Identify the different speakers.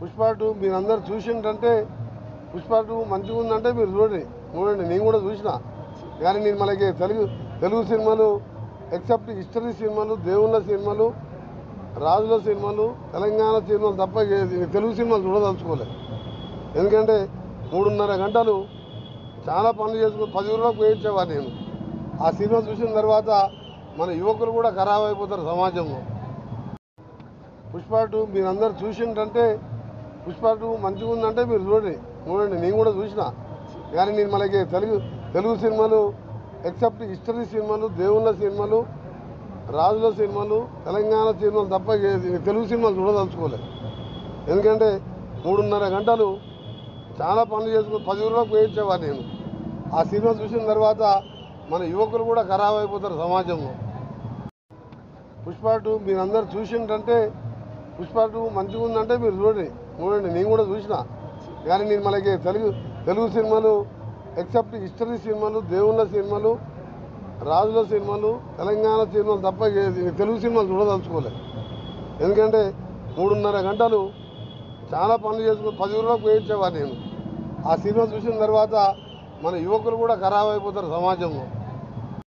Speaker 1: Pushpa two మీరందరూ చూసిందంటే Pushpa two మంచిగా ఉందంటే మీరు చూడండి. చూడండి నేను కూడా చూసిన. కానీ నేను మనకి తెలుగు తెలుగు సినిమాలు ఎక్సెప్ట్ హిస్టరీ సినిమాలు దేవుళ్ళ సినిమాలు రాజుల సినిమాలు తెలంగాణ సినిమాలు తప్ప తెలుగు సినిమాలు చూడదలుచుకోలేదు. ఎందుకంటే మూడున్నర గంటలు చాలా పనులు చేసుకుని పది రోజులకు వేయించేవాడు నేను. ఆ సినిమా చూసిన తర్వాత మన యువకులు కూడా ఖరాబ్ అయిపోతారు సమాజంలో. పుష్ప టూ మీరందరూ చూసిందంటే పుష్ప టూ మంచిగా ఉందంటే మీరు చూడండి. చూడండి నేను కూడా చూసిన. కానీ నేను మనకి తెలుగు తెలుగు సినిమాలు ఎక్సెప్ట్ హిస్టరీ సినిమాలు దేవుళ్ళ సినిమాలు రాజుల సినిమాలు తెలంగాణ సినిమాలు తప్ప తెలుగు సినిమాలు చూడదలుచుకోలేదు. ఎందుకంటే మూడున్నర గంటలు చాలా పనులు చేసుకుని పది ఊళ్ళకి వేయించేవారు నేను. ఆ సినిమా చూసిన తర్వాత మన యువకులు కూడా ఖరాబ్ అయిపోతారు సమాజంలో. పుష్ప టూ మీరందరూ చూసిందంటే పుష్ప టూ మంచిగా ఉందంటే మీరు చూడండి చూడండి నేను కూడా చూసిన. కానీ నేను మనకి తెలుగు తెలుగు సినిమాలు ఎక్సెప్ట్ హిస్టరీ సినిమాలు దేవుళ్ళ సినిమాలు రాజుల సినిమాలు తెలంగాణ సినిమాలు తప్ప తెలుగు సినిమాలు చూడదలుచుకోలేదు ఎందుకంటే మూడున్నర గంటలు చాలా పనులు చేసుకుని పది ఊళ్ళకి వేయించేవాడు నేను. ఆ సినిమా చూసిన తర్వాత మన యువకులు కూడా ఖరాబ్ అయిపోతారు సమాజంలో.